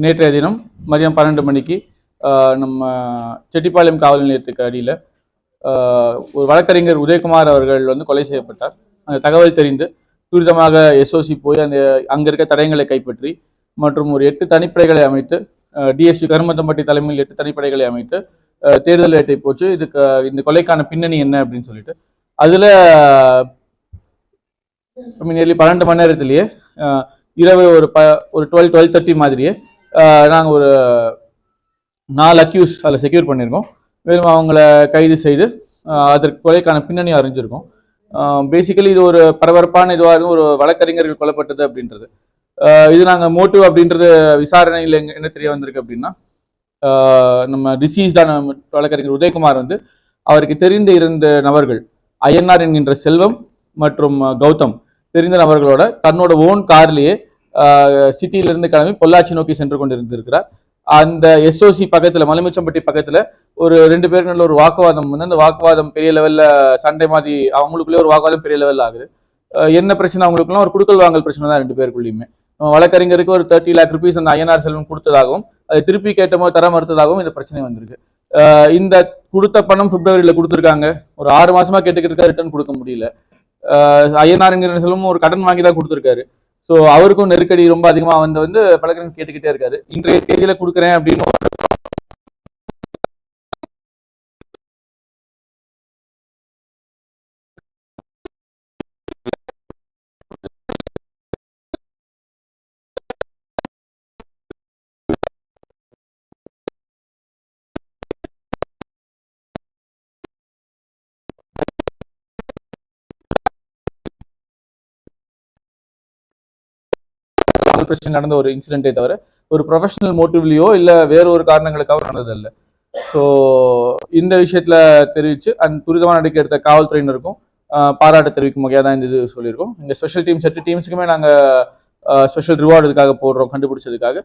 நேற்றைய தினம் மதியம் பன்னெண்டு மணிக்கு நம்ம செட்டிப்பாளையம் காவல் நிலையத்துக்கு அடியில் ஒரு வழக்கறிஞர் உதயகுமார் அவர்கள் வந்து கொலை செய்யப்பட்டார். அந்த தகவல் தெரிந்து துரிதமாக எஸ்ஓசி போய் அந்த அங்கே இருக்க தடயங்களை கைப்பற்றி மற்றும் ஒரு எட்டு தனிப்படைகளை அமைத்து டிஎஸ்பி கருமத்தம்பட்டி தலைமையில் எட்டு தனிப்படைகளை அமைத்து தேர்தல் வேட்டை போச்சு. இதுக்கு இந்த கொலைக்கான பின்னணி என்ன அப்படின்னு சொல்லிட்டு. அதில் நியர்லி பன்னெண்டு மணி நேரத்திலேயே இரவு ஒரு ப ஒரு டுவெல் டுவெல் தேர்ட்டி மாதிரியே நாங்கள் ஒரு நாலு அக்யூஸ் அதில் செக்யூர் பண்ணியிருக்கோம். மேலும் அவங்கள கைது செய்து அதற்கு கொலைக்கான பின்னணி அறிஞ்சிருக்கோம். பேசிக்கலி இது ஒரு பரபரப்பான இதுவாக இருக்கும் ஒரு வழக்கறிஞர்கள் கொல்லப்பட்டது அப்படின்றது. இது நாங்கள் மோட்டிவ் அப்படின்றது விசாரணையில் எங்க என்ன தெரிய வந்திருக்கு அப்படின்னா நம்ம டிசீஸ்டான வழக்கறிஞர் உதயகுமார் வந்து அவருக்கு தெரிந்து இருந்த நபர்கள் ஐஎன்ஆர் என்கின்ற செல்வம் மற்றும் கௌதம் தெரிந்த நபர்களோட தன்னோட ஓன் கார்லேயே சிட்டியிலிருந்து கிளம்பி பொள்ளாச்சி நோக்கி சென்று கொண்டிருந்திருக்கிறார். அந்த எஸ்ஓசி பக்கத்தில் மலைமுச்சம்பட்டி பக்கத்தில் ஒரு ரெண்டு பேருக்கு நல்ல ஒரு வாக்குவாதம் வந்து அந்த வாக்குவாதம் பெரிய லெவலில் சண்டை மாதிரி அவங்களுக்குள்ளே ஒரு வாக்குவாதம் பெரிய லெவலில் ஆகுது. என்ன பிரச்சனை அவங்களுக்குலாம் ஒரு குடுக்கல் வாங்கல் பிரச்சனை தான் ரெண்டு பேருக்குள்ளேயுமே. வழக்கறிஞருக்கு ஒரு தேர்ட்டி லேக் ருபீஸ் அந்த ஐஎன்ஆர் செல்வம் கொடுத்ததாகவும் அதை திருப்பி கேட்டபோது தர மறுத்ததாகவும் இந்த பிரச்சனை வந்திருக்கு. இந்த கொடுத்த பணம் பிப்ரவரியில கொடுத்துருக்காங்க. ஒரு ஆறு மாசமா கேட்டுக்கிட்டு ரிட்டர்ன் கொடுக்க முடியல. ஐஎன்ஆர்ங்கிற செல்வமும் ஒரு கடன் வாங்கி தான் கொடுத்துருக்காரு. ஸோ அவருக்கும் நெருக்கடி ரொம்ப அதிகமாக வந்து வந்து பழக்கறிஞர் கேட்டுக்கிட்டே இருக்காரு. இன்றைய தேதியில் கொடுக்குறேன் அப்படின்னு கால் பிரச்சனை நடந்த ஒரு இன்சிடென்ட்டே தவிர ஒரு ப்ரொஃபஷனல் மோட்டிவ்லையோ இல்லை வேற ஒரு காரணங்களுக்காக நடந்ததில்லை. ஸோ இந்த விஷயத்துல தெரிவித்து அந்த துரிதமான நடிக்க எடுத்த காவல்துறையினருக்கும் பாராட்டு தெரிவிக்கும் வகையாக தான் இந்த இது சொல்லியிருக்கோம். இந்த ஸ்பெஷல் டீம்ஸ் எட்டு டீம்ஸுக்குமே நாங்கள் ஸ்பெஷல் ரிவார்டு இதுக்காக போடுறோம் கண்டுபிடிச்சதுக்காக.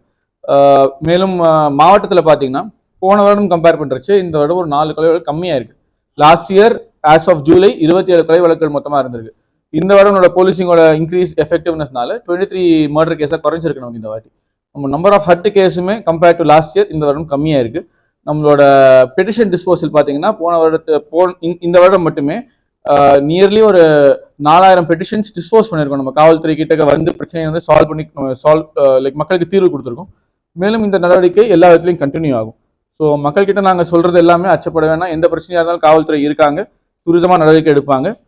மேலும் மாவட்டத்தில் பார்த்தீங்கன்னா போன வருடம் கம்பேர் பண்ணுறச்சு இந்த வருடம் ஒரு நாலு கொலை வழக்கு கம்மியாக இருக்கு last year as of July இருபத்தி ஏழு கொலை வழக்குகள் மொத்தமாக இருந்திருக்கு. இந்த வருடனோட போலீசிங்கோட இன்க்ரீஸ் எஃபெக்டிவ்னஸ்னால டுவெண்ட்டி த்ரீ மர்டர் கேஸாக குறைஞ்சிருக்கு நமக்கு இந்த வாட்டி. நம்ம நம்பர் ஆஃப் ஹர்ட் கேஸுமே கம்பேர் டு லாஸ்ட் இயர் இந்த வருடம் கம்மியாக இருக்கு நம்மளோட பெட்டிஷன் டிஸ்போசல் பார்த்தீங்கன்னா போன வருடத்து போன இந்த- இந்த வருடம் மட்டுமே நியர்லி ஒரு நாலாயிரம் பெட்டிஷன்ஸ் டிஸ்போஸ் பண்ணியிருக்கோம் நம்ம காவல்துறை கிட்ட வந்து பிரச்சனையை வந்து சால்வ் பண்ணி சால்வ் லைக் மக்களுக்கு தீர்வு கொடுத்துருக்கோம். மேலும் இந்த நடவடிக்கை எல்லா விதத்துலையும் கண்டினியூ ஆகும். ஸோ மக்கள்கிட்ட நாங்கள் சொல்கிறது எல்லாமே அச்சப்பட வேணாம். எந்த பிரச்சனையாக இருந்தாலும் காவல்துறை இருக்காங்க. துரிதமாக நடவடிக்கை எடுப்பாங்க.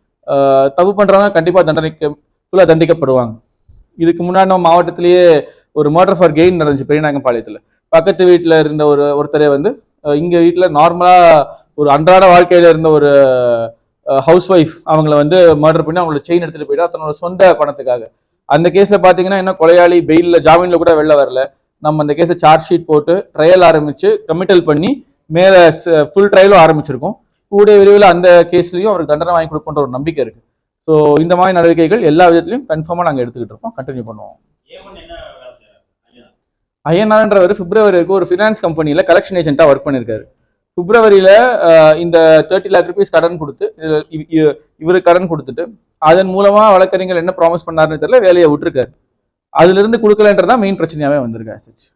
தப்பு பண்றவங்க கண்டிப்பாக தண்டனைக்கு ஃபுல்லாக தண்டிக்கப்படுவாங்க. இதுக்கு முன்னாடி நம்ம மாவட்டத்திலேயே ஒரு மர்டர் ஃபார் கெயின் நடந்துச்சு பெரியநாயக்கம்பாளையத்தில் பக்கத்து வீட்டில் இருந்த ஒரு ஒருத்தரே வந்து இங்கே இங்க வீட்டில் நார்மலாக ஒரு அன்றாட வாழ்க்கையில இருந்த ஒரு ஹவுஸ் ஒய்ஃப் அவங்கள வந்து மர்டர் பண்ணி அவங்களோட செயின் எடுத்துட்டு போயிட்டா தன்னோட சொந்த பணத்துக்காக. அந்த கேஸ்ல பாத்தீங்கன்னா என்ன கொலையாளி பெயில்ல ஜாமீன்ல கூட வெளில வரல. நம்ம அந்த கேஸை சார்ஜ் ஷீட் போட்டு ட்ரையல் ஆரம்பிச்சு கமிட்டல் பண்ணி மேல ஃபுல் ட்ரையலும் ஆரம்பிச்சிருக்கோம். கூடிய விரைவில் அந்த கேஸ்லையும் அவருக்கு தண்டனை வாங்கி கொடுப்போன்ற ஒரு நம்பிக்கை இருக்கு. ஸோ இந்த மாதிரி நடவடிக்கைகள் எல்லா விதத்திலையும் கன்ஃபார்மாக நாங்கள் எடுத்துக்கிட்டு இருக்கோம். கண்டினியூ பண்ணுவோம். ஐயனான்றவர் பிப்ரவரி வரைக்கும் ஒரு ஃபினான்ஸ் கம்பெனியில் கலெக்ஷன் ஏஜென்ட்டாக ஒர்க் பண்ணியிருக்காரு பிப்ரவரியில் இந்த தேர்ட்டி லேக் ருபீஸ் கடன் கொடுத்து இவருக்கு கடன் கொடுத்துட்டு அதன் மூலமா வழக்கறிஞர் என்ன ப்ராமிஸ் பண்ணாருன்னு தெரியல வேலையை விட்டுருக்காரு. அதுல இருந்து மெயின் பிரச்சனையாவே வந்திருக்கு ஆசிச்சு